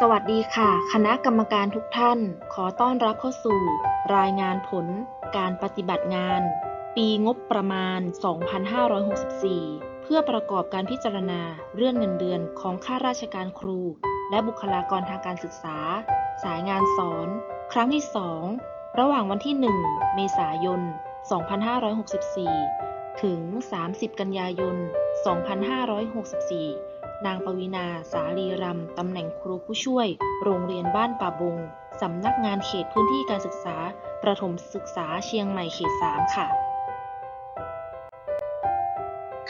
สวัสดีค่ะ คณะกรรมการทุกท่าน ขอต้อนรับเข้าสู่ รายงานผล การปฏิบัติงาน ปีงบประมาณ 2564 เพื่อประกอบการพิจารณาเรื่องเงินเดือนของข้าราชการครู และบุคลากรทางการศึกษา สายงานสอน ครั้งที่ 2 ระหว่างวันที่ 1 เมษายน 2564 ถึง 30 กันยายน 2564 นางปวีนา สาลีรำตำแหน่งครูผู้ช่วย โรงเรียนบ้านป่าบง สำนักงานเขตพื้นที่การศึกษา ประถมศึกษาเชียงใหม่เขต 3 ค่ะ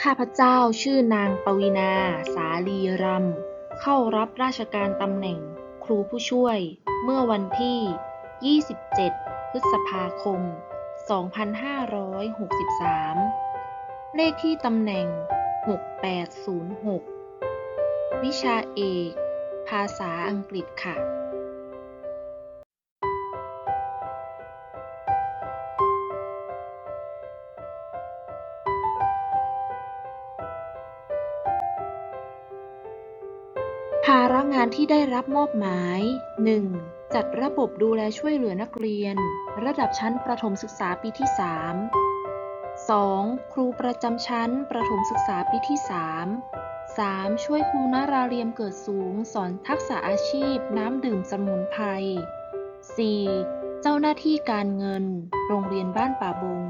ข้าพเจ้าชื่อนางปวีนา สาลีรำเข้ารับราชการตำแหน่งครูผู้ช่วย เมื่อวันที่ 27 พฤษภาคม 2563 เลขที่ตำแหน่ง 6806 วิชาเอก ภาษาอังกฤษค่ะ ภาระงานที่ได้รับมอบหมาย 1. จัดระบบดูแลช่วยเหลือนักเรียน ระดับชั้นประถมศึกษาปีที่ 3 2. ครูประจำชั้นประถมศึกษาปีที่ 3 3. ช่วยครูนาราเรียมเกิดสูง สอนทักษะอาชีพ น้ำดื่มสมุนไพร 4. เจ้าหน้าที่การเงิน โรงเรียนบ้านป่าบง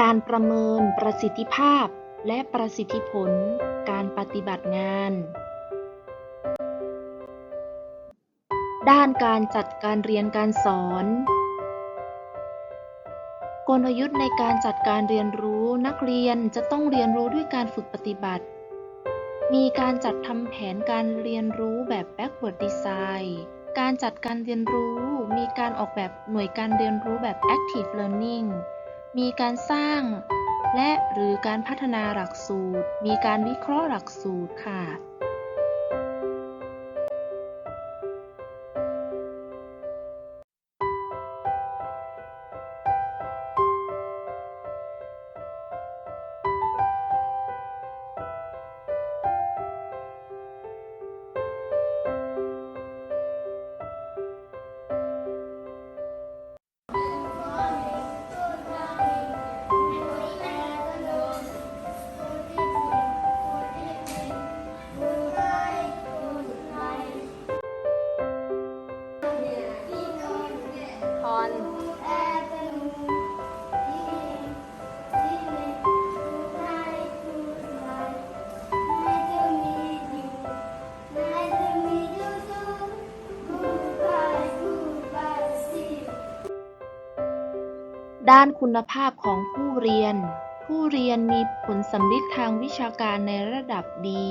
การประเมินประสิทธิภาพและประสิทธิผลการปฏิบัติงาน ด้านการจัดการเรียนการสอน กลยุทธ์ในการจัดการเรียนรู้นักเรียนจะต้องเรียนรู้ด้วยการฝึกปฏิบัติ มีการจัดทำแผนการเรียนรู้แบบ backward design การจัดการเรียนรู้มีการออกแบบหน่วยการเรียนรู้แบบ active learning มีการสร้าง และหรือการพัฒนาหลักสูตร มีการวิเคราะห์หลักสูตรค่ะ ด้านคุณภาพของผู้เรียน ผู้เรียนมีผลสำลิดทางวิชาการในระดับดี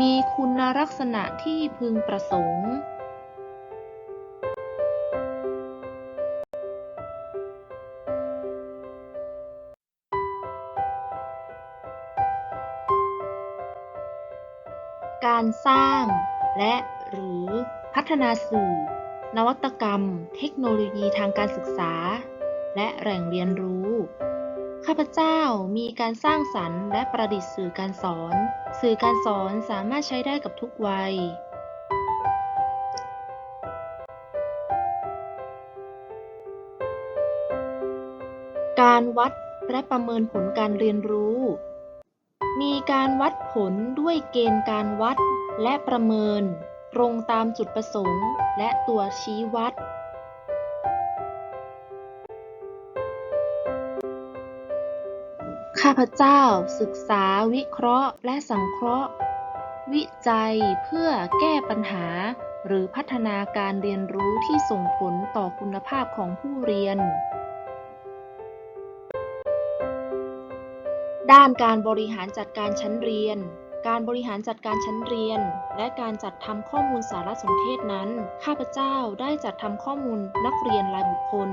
มีคุณลักษณะที่พึงประสงค์ การสร้างและหรือพัฒนาสื่อ นวัตกรรม เทคโนโลยีทางการศึกษา และแหล่งเรียนรู้ ข้าพเจ้ามีการสร้างสรรค์และประดิษฐ์สื่อการสอน สื่อการสอนสามารถใช้ได้กับทุกวัย การวัดและประเมินผลการเรียนรู้ มีการวัดผลด้วยเกณฑ์การวัดและประเมิน ตรงตามจุดประสงค์และตัวชี้วัด ข้าพเจ้าศึกษาวิเคราะห์และสังเคราะห์ วิจัยเพื่อแก้ปัญหา หรือพัฒนาการเรียนรู้ที่ส่งผลต่อคุณภาพของผู้เรียน ด้านการบริหารจัดการชั้นเรียน การบริหารจัดการชั้นเรียน และการจัดทำข้อมูลสารสนเทศนั้น ข้าพเจ้าได้จัดทำข้อมูลนักเรียนรายบุคคล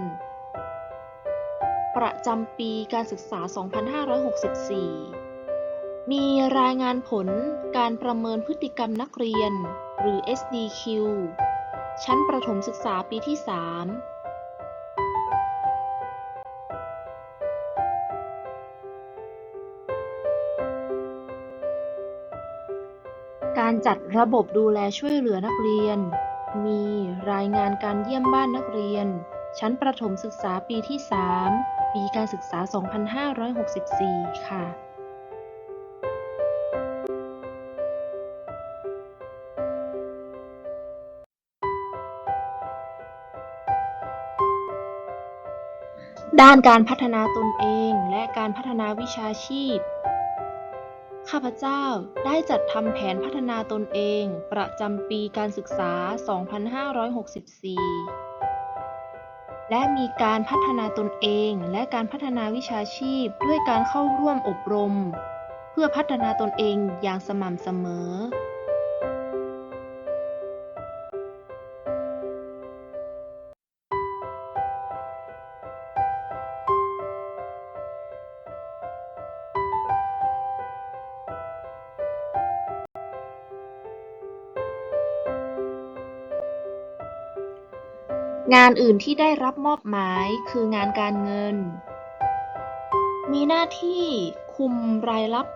ประจำปีการศึกษา 2564 มีรายงานผลการประเมินพฤติกรรมนักเรียน หรือ SDQ ชั้นประถมศึกษาปีที่ 3การจัดระบบดูแลช่วยเหลือนักเรียน มีรายงานการเยี่ยมบ้านนักเรียน ชั้นประถมศึกษาปีที่ 3 ปีการศึกษา 2564 ค่ะด้านการพัฒนาตนเองและการพัฒนาวิชาชีพ ข้าพเจ้าได้จัดทำแผนพัฒนาตนเองประจำปีการศึกษา 2564 และมีการพัฒนาตนเอง และการพัฒนาวิชาชีพ ด้วยการเข้าร่วมอบรม เพื่อพัฒนาตนเองอย่างสม่ำเสมอ งานอื่นที่ได้รับมอบหมายคืองานการเงิน มีหน้าที่คุมรายรับ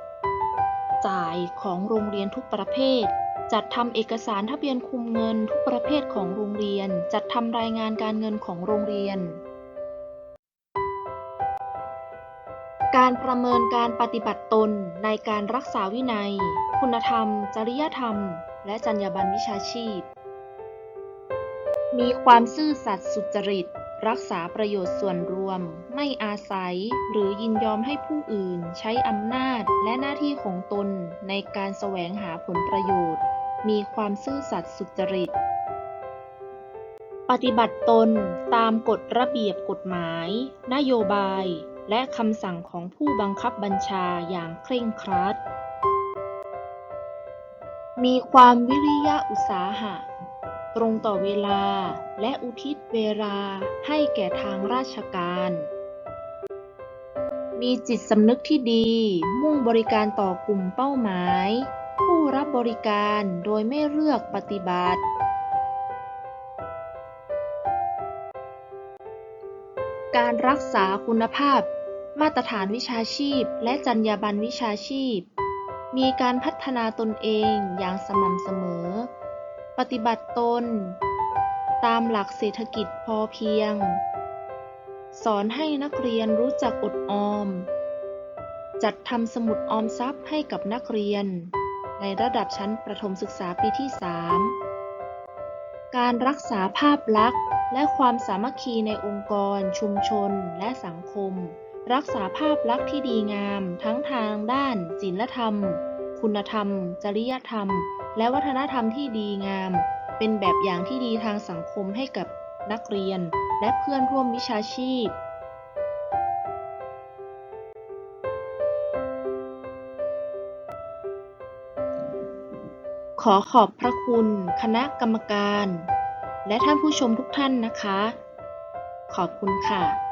จ่ายของโรงเรียนทุกประเภท จัดทำเอกสารทะเบียนคุมเงินทุกประเภทของโรงเรียน จัดทำรายงานการเงินของโรงเรียน การประเมินการปฏิบัติตนในการรักษาวินัย คุณธรรม จริยธรรม และจรรยาบรรณวิชาชีพ มีความซื่อสัตย์สุจริต รักษาประโยชน์ส่วนรวม ไม่อาศัย หรือยินยอมให้ผู้อื่น ใช้อำนาจและหน้าที่ของตนในการแสวงหาผลประโยชน์ มีความซื่อสัตย์สุจริต ปฏิบัติตนตามกฎระเบียบกฎหมาย นโยบาย และคำสั่งของผู้บังคับบัญชาอย่างเคร่งครัด มีความวิริยะอุตสาหะ ตรงต่อเวลา และอุทิศเวลาให้แก่ทางราชการ มีจิตสำนึกที่ดี มุ่งบริการต่อกลุ่มเป้าหมาย ผู้รับบริการโดยไม่เลือกปฏิบัติ การรักษาคุณภาพ มาตรฐานวิชาชีพ และจรรยาบรรณวิชาชีพ มีการพัฒนาตนเองอย่างสม่ำเสมอ ปฏิบัติตน ตามหลักเศรษฐกิจพอเพียง สอนให้นักเรียนรู้จักอดออม จัดทำสมุดออมทรัพย์ให้กับนักเรียน ในระดับชั้นประถมศึกษาปีที่ 3 การรักษาภาพลักษณ์ และความสามัคคีในองค์กร ชุมชน และสังคม รักษาภาพลักษณ์ที่ดีงาม ทั้งทางด้านศีลธรรม คุณธรรม จริยธรรม และวัฒนธรรมที่ดีงาม เป็นแบบอย่างที่ดีทางสังคมให้กับนักเรียน และเพื่อนร่วมวิชาชีพขอขอบพระคุณ คณะกรรมการ และท่านผู้ชมทุกท่านนะคะ ขอบคุณค่ะ